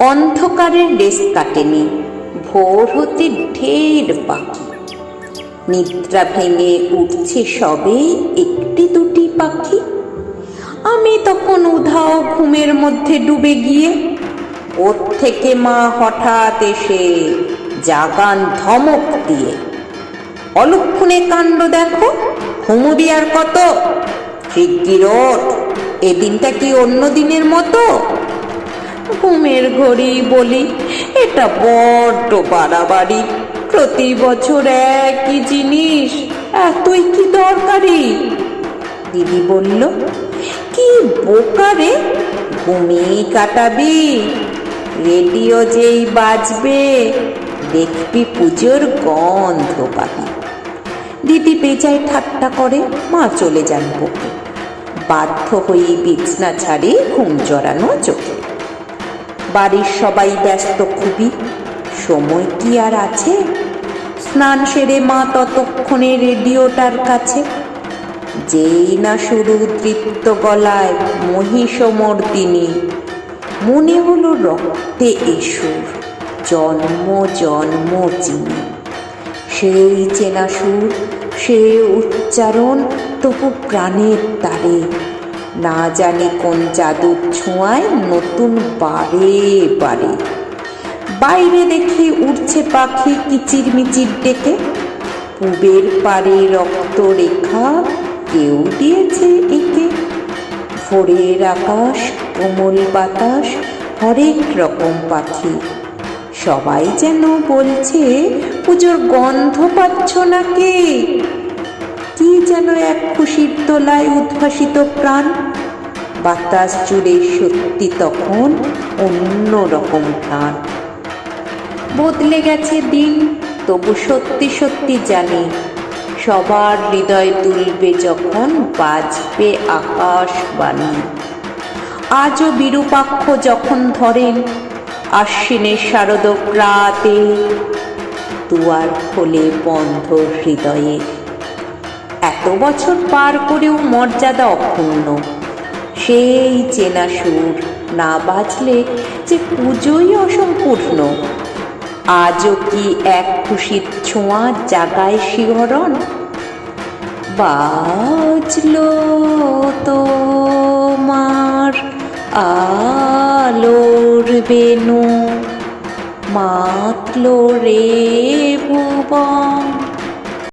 অন্ধকারের রেস কাটেনি, ভোর হতে ঢের পাখি নিদ্রা ভেঙে উঠছে সবে একটি দুটি পাখি। আমি তখন উধাও ঘুমের মধ্যে ডুবে গিয়ে, ওর থেকে মা হঠাৎ এসে জাগান ধমক দিয়ে, অলক্ষণে কাণ্ড দেখো ঘুমবি আর কত? শিগগির এ দিনটা কি অন্য দিনের মতো? ঘুমের ঘড়ি বলি, এটা বড্ড বাড়াবাড়ি। প্রতি বছর একই জিনিস এতই কি দরকারি? দিদি বলল, কি বোকারে ঘুমিয়ে কাটাবি। রেডিও যেই বাজবে, দেখবি পুজোর গন্ধ পাবি। দিদি বেজায় ঠাট্টা করে, মা চলে যান বকে বাধ্য হয়ে বিছনা ছাড়ে ঘুম জড়ানো চোখে। বাড়ির সবাই ব্যস্ত খুবই। সময় কি আর আছে? স্নান সেরে মা ততক্ষণে রেডিওটার কাছে। যেই না শুরু তৃপ্ত গলায় মহিষমর্দিনী। মনে হলো রক্তে এসুর জন্ম জন্ম চিনি সেই চেনা সুর, সে উচ্চারণ তবু প্রাণের তারে। না জানি কোন জাদুর ছোঁয়ায় নতুন বারে বারে। বাইরে দেখি উঠছে পাখি কিচির মিচির ডেকে। পুবের পারে রক্ত রেখা কেউ দিয়েছে একে। ভোরের আকাশ, কোমল বাতাস, হরেক রকম পাখি। সবাই যেন বলছে, পুজোর গন্ধ পাচ্ছ না কি যেন এক খুশির তোলায় উদ্ভাসিত প্রাণ? বাতাস জুড়ে সত্যি তখন অন্য রকম প্রাণ বদলে গেছে দিন, তবু সত্যি সত্যি জানি, সবার হৃদয় তুলবে যখন বাজবে আকাশবাণী আজও বিরূপাক্ষ যখন ধরেন আশ্বিনের শারদ রাতে, দুয়ার খোলে বন্ধ হৃদয়ে এত বছর পার করেও মর্যাদা অক্ষুণ্ণ। সেই চেনা সুর না বাজলে যে পুজোই অসম্পূর্ণ। আজও কি এক খুশির ছোঁয়া জাগায় শিহরণ? বাজলো তোমার আলোর বেনু মাতলো রে ভুবন।